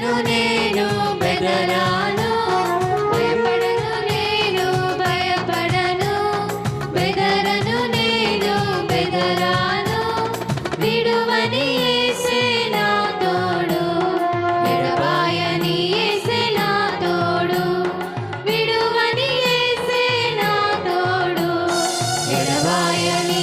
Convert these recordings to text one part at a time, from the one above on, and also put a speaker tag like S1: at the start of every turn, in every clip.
S1: నేను బెదరాను. భయపడను నేను భయపడను. బెదరను నేను బెదరాను. విడువని ఏసే నా తోడు ఎడబాయని ఏసే నా తోడు. విడువని ఏసే నా తోడు ఎడబాయని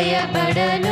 S1: భయపడను.